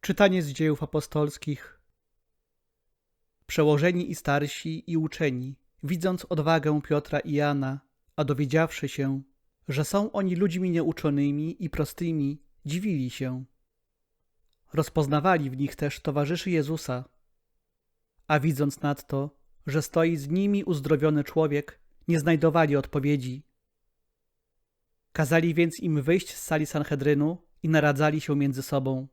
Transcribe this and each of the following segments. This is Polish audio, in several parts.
Czytanie z dziejów apostolskich. Przełożeni i starsi i uczeni, widząc odwagę Piotra i Jana, a dowiedziawszy się, że są oni ludźmi nieuczonymi i prostymi, dziwili się. Rozpoznawali w nich też towarzyszy Jezusa, a widząc nadto, że stoi z nimi uzdrowiony człowiek, nie znajdowali odpowiedzi. Kazali więc im wyjść z sali Sanhedrynu i naradzali się między sobą.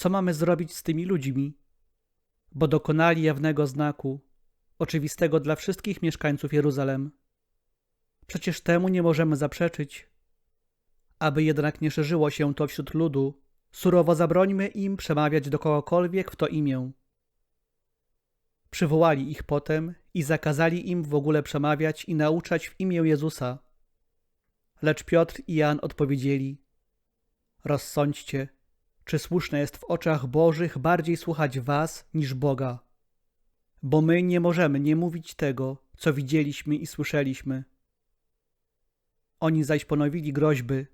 Co mamy zrobić z tymi ludźmi? Bo dokonali jawnego znaku, oczywistego dla wszystkich mieszkańców Jeruzalem. Przecież temu nie możemy zaprzeczyć. Aby jednak nie szerzyło się to wśród ludu, surowo zabrońmy im przemawiać do kogokolwiek w to imię. Przywołali ich potem i zakazali im w ogóle przemawiać i nauczać w imię Jezusa. Lecz Piotr i Jan odpowiedzieli: Rozsądźcie, czy słuszne jest w oczach Bożych bardziej słuchać Was niż Boga? Bo my nie możemy nie mówić tego, co widzieliśmy i słyszeliśmy. Oni zaś ponowili groźby,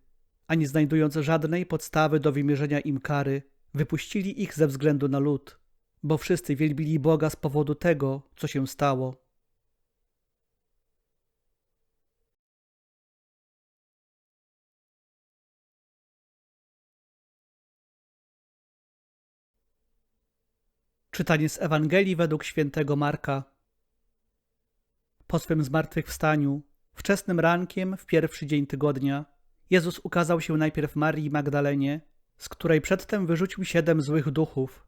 a nie znajdując żadnej podstawy do wymierzenia im kary, wypuścili ich ze względu na lud, bo wszyscy wielbili Boga z powodu tego, co się stało. Czytanie z Ewangelii według świętego Marka. Po swym zmartwychwstaniu, wczesnym rankiem w pierwszy dzień tygodnia, Jezus ukazał się najpierw Marii Magdalenie, z której przedtem wyrzucił siedem złych duchów.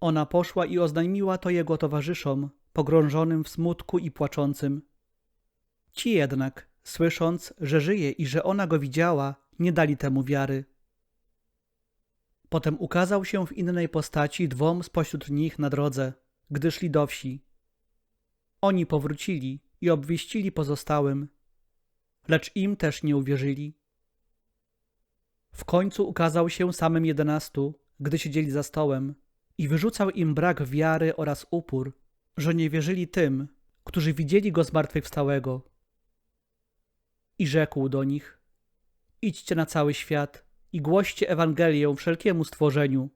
Ona poszła i oznajmiła to jego towarzyszom, pogrążonym w smutku i płaczącym. Ci jednak, słysząc, że żyje i że ona go widziała, nie dali temu wiary. Potem ukazał się w innej postaci dwom spośród nich na drodze, gdy szli do wsi. Oni powrócili i obwieścili pozostałym, lecz im też nie uwierzyli. W końcu ukazał się samym jedenastu, gdy siedzieli za stołem i wyrzucał im brak wiary oraz upór, że nie wierzyli tym, którzy widzieli go zmartwychwstałego. I rzekł do nich: Idźcie na cały świat i głoście Ewangelię wszelkiemu stworzeniu.